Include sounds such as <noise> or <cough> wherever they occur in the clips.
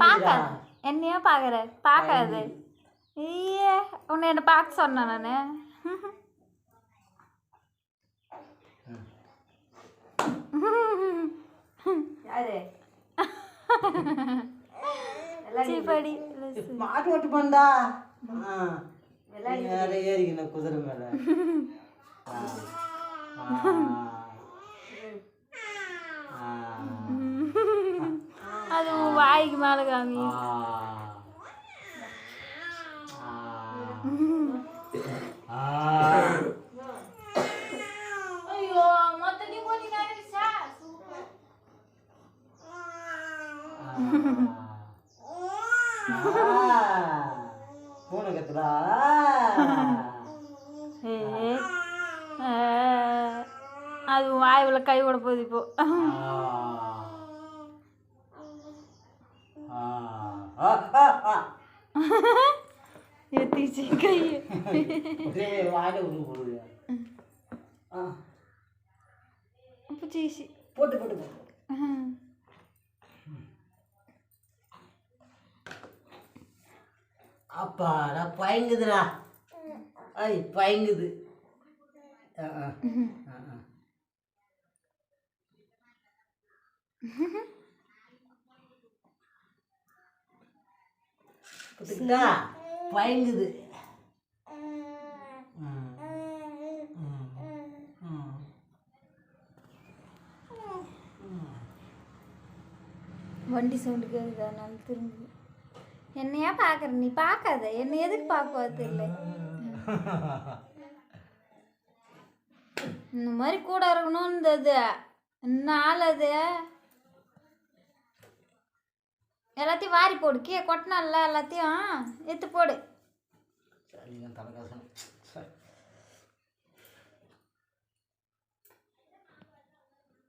பார்க்காது என்னையா பார்க்குற பார்க்காது ஐயே உன்னை என்ன பார்க்க சொன்னேன் நான். <laughs> சீப்படி மாட்டு ஓட்டு பண்ணா குதிரை மேல. <laughs> உன் வாய்க்கு மேலே காமி ஆ. ஆ. ஆ. ஐயோ உள்ள கை விட போகுது இப்போ எத்திச்சு கை வாயில விட்டு போடுது பிடிச்சி போட்டு போட்டு போட்டு அப்பாடா பயங்குதுடா. ஐ பயங்குது. ஆ, ஆ. ஆ, ஆ. பயங்குது. வண்டி சவுண்டு கேட்குது அதனால திரும்பி. என்னையா பார்க்குற நீ பார்க்காத என்னை எதுக்கு பார்க்க தெரியல இந்த மாதிரி கூட இருக்கணும் இருந்தது ஆள் அது? எல்லாத்தையும் வாரி போடு. கீழே கொட்டினால எல்லாத்தையும் எடுத்து போடு.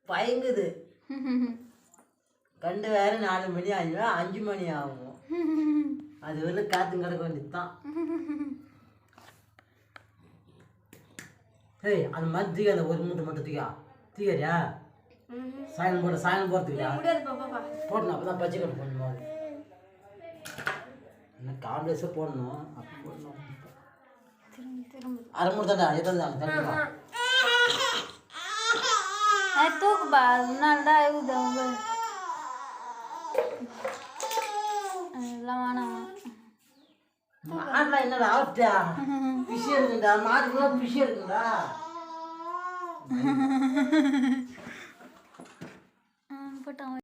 பயங்குது. கண்டு வேற நாலு மணி ஆகும் அஞ்சு மணி ஆகும். அது வரல காத்து கிடக்க வேண்டியதுதான். ஏய் அந்த மாதிரி தூக்கி அந்த ஒரு மூட்டை மட்டும் தூக்கா தூக்கிறியா சாயந்தரம் போட சாயந்தரம் பாப்பா போடணும் அப்போ தான் பச்சை கட்டு போடணும் அது என்ன காம்ப்ளெக்ஸாக போடணும். அப்போ போடணும். அரை மூட்டை தான் எதாவது தண்ணி அது தூக்குப்பா. அதனால தான் ஆகுது அவங்க. மாடுலாம் என்னடா ஆஃப்டா பிஷ் இருக்குண்டா மாட்டுக்குலாம் பிஷ் இருக்குண்டா. <laughs> comfort